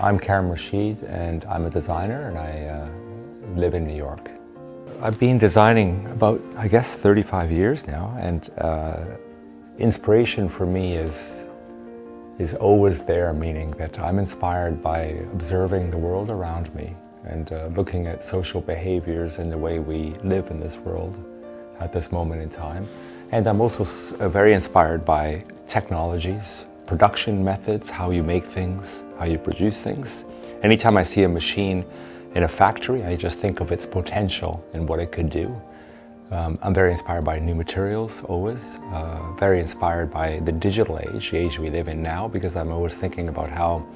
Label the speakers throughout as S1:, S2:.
S1: I'm Karim Rashid and I'm a designer and I uh, live in New York. I've been designing about, I guess, 35 years now and uh, inspiration for me is, is always there, meaning that I'm inspired by observing the world around me and uh, looking at social behaviors and the way we live in this world at this moment in time. And I'm also uh, very inspired by technologies, production methods, how you make things, how you produce things. Anytime I see a machine in a factory, I just think of its potential and what it could do. Um, I'm very inspired by new materials, always. Uh, very inspired by the digital age, the age we live in now, because I'm always thinking about how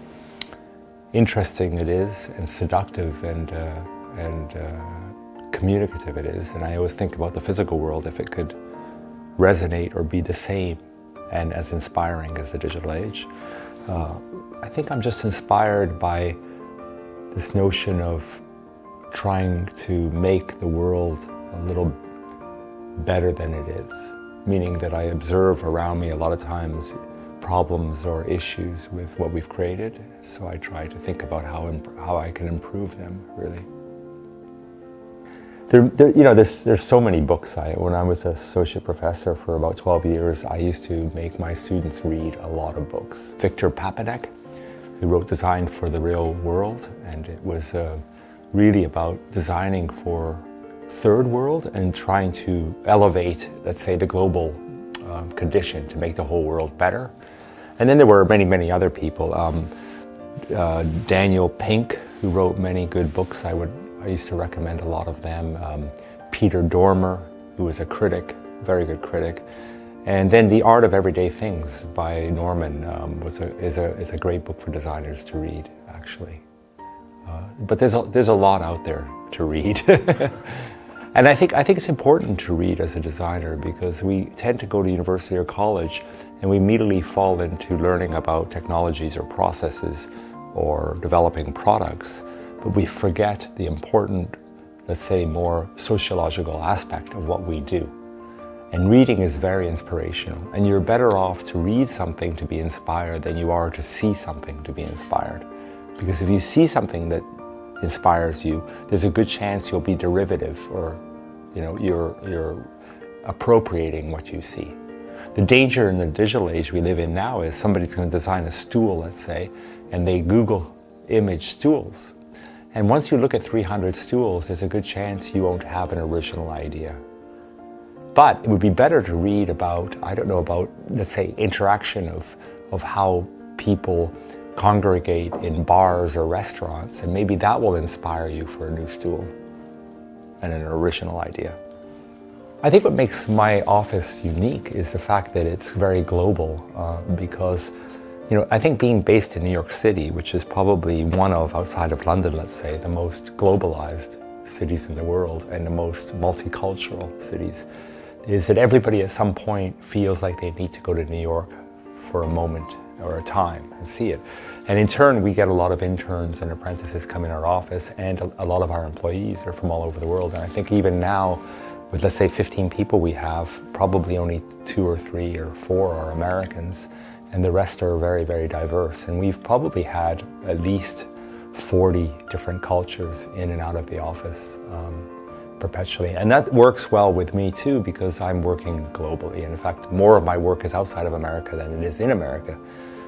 S1: interesting it is and seductive and, uh, and uh, communicative it is. And I always think about the physical world if it could resonate or be the same and as inspiring as the digital age. Uh, I think I'm just inspired by this notion of trying to make the world a little better than it is, meaning that I observe around me a lot of times problems or issues with what we've created, so I try to think about how, how I can improve them, really. There, there, you know, there's, there's so many books. I, when I was an associate professor for about 12 years, I used to make my students read a lot of books. Victor Papanek, who wrote Design for the Real World, and it was uh, really about designing for third world and trying to elevate, let's say, the global uh, condition to make the whole world better. And then there were many, many other people. Um, uh, Daniel Pink, who wrote many good books. I would I used to recommend a lot of them. Um, Peter Dormer, who was a critic, very good critic. And then The Art of Everyday Things by Norman um, was a, is, a, is a great book for designers to read, actually. Uh, but there's a, there's a lot out there to read. and I think, I think it's important to read as a designer because we tend to go to university or college and we immediately fall into learning about technologies or processes or developing products but we forget the important, let's say, more sociological aspect of what we do. And reading is very inspirational. And you're better off to read something to be inspired than you are to see something to be inspired. Because if you see something that inspires you, there's a good chance you'll be derivative or, you know, you're, you're appropriating what you see. The danger in the digital age we live in now is somebody's going to design a stool, let's say, and they Google image stools. And once you look at 300 stools, there's a good chance you won't have an original idea. But it would be better to read about, I don't know, about, let's say, interaction of, of how people congregate in bars or restaurants, and maybe that will inspire you for a new stool and an original idea. I think what makes my office unique is the fact that it's very global uh, because you know, I think being based in New York City, which is probably one of, outside of London, let's say, the most globalized cities in the world and the most multicultural cities, is that everybody at some point feels like they need to go to New York for a moment or a time and see it. And in turn, we get a lot of interns and apprentices come in our office, and a, a lot of our employees are from all over the world. And I think even now, with let's say 15 people we have, probably only two or three or four are Americans and the rest are very, very diverse. And we've probably had at least 40 different cultures in and out of the office um, perpetually. And that works well with me too because I'm working globally. And in fact, more of my work is outside of America than it is in America.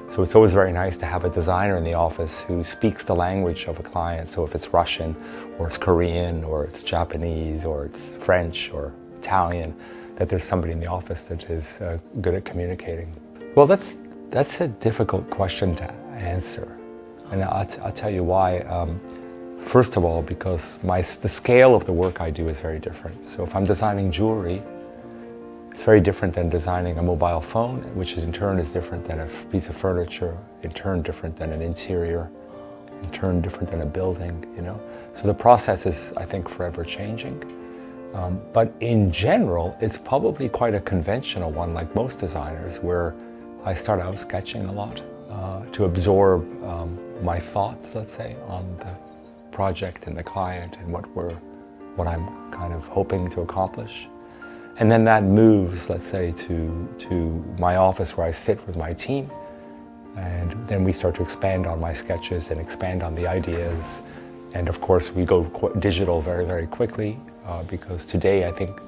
S1: So it's always very nice to have a designer in the office who speaks the language of a client. So if it's Russian or it's Korean or it's Japanese or it's French or Italian, that there's somebody in the office that is uh, good at communicating. Well, that's that's a difficult question to answer. And I'll, t- I'll tell you why. Um, first of all, because my, the scale of the work I do is very different. So if I'm designing jewelry, it's very different than designing a mobile phone, which in turn is different than a piece of furniture, in turn different than an interior, in turn different than a building, you know? So the process is, I think, forever changing. Um, but in general, it's probably quite a conventional one, like most designers, where I start out sketching a lot uh, to absorb um, my thoughts, let's say, on the project and the client and what we're, what I'm kind of hoping to accomplish. And then that moves, let's say, to, to my office where I sit with my team. And then we start to expand on my sketches and expand on the ideas. And of course, we go digital very, very quickly uh, because today I think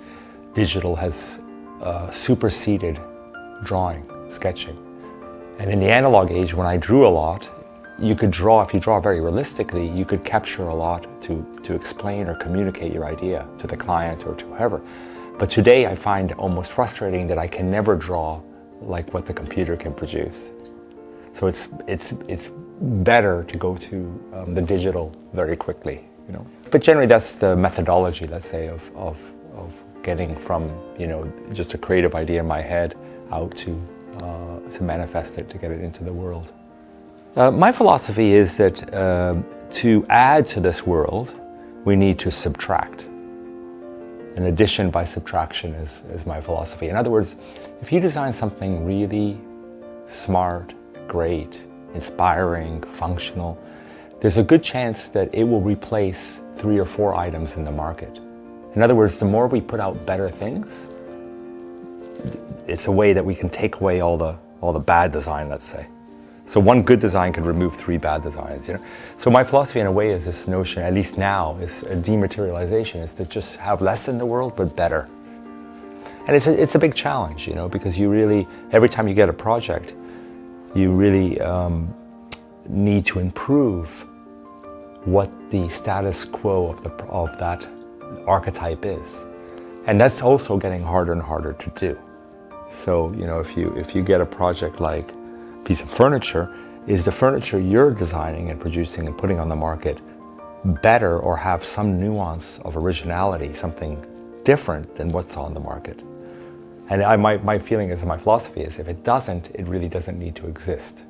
S1: digital has uh, superseded drawing, sketching. And in the analog age, when I drew a lot, you could draw, if you draw very realistically, you could capture a lot to, to explain or communicate your idea to the client or to whoever. But today I find almost frustrating that I can never draw like what the computer can produce. So it's, it's, it's better to go to um, the digital very quickly, you know. But generally that's the methodology, let's say, of, of, of getting from, you know, just a creative idea in my head out to, uh, to manifest it, to get it into the world. Uh, my philosophy is that uh, to add to this world, we need to subtract. An addition by subtraction is, is my philosophy. In other words, if you design something really smart, great, inspiring, functional, there's a good chance that it will replace three or four items in the market. In other words, the more we put out better things, it's a way that we can take away all the, all the bad design, let's say. So one good design could remove three bad designs, you know. So my philosophy, in a way, is this notion, at least now, is a dematerialization, is to just have less in the world but better. And it's a, it's a big challenge, you know, because you really every time you get a project, you really um, need to improve what the status quo of the of that archetype is, and that's also getting harder and harder to do. So you know, if you if you get a project like piece of furniture, is the furniture you're designing and producing and putting on the market better or have some nuance of originality, something different than what's on the market? And I, my, my feeling is, my philosophy is, if it doesn't, it really doesn't need to exist.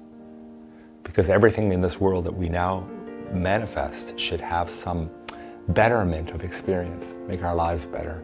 S1: Because everything in this world that we now manifest should have some betterment of experience, make our lives better.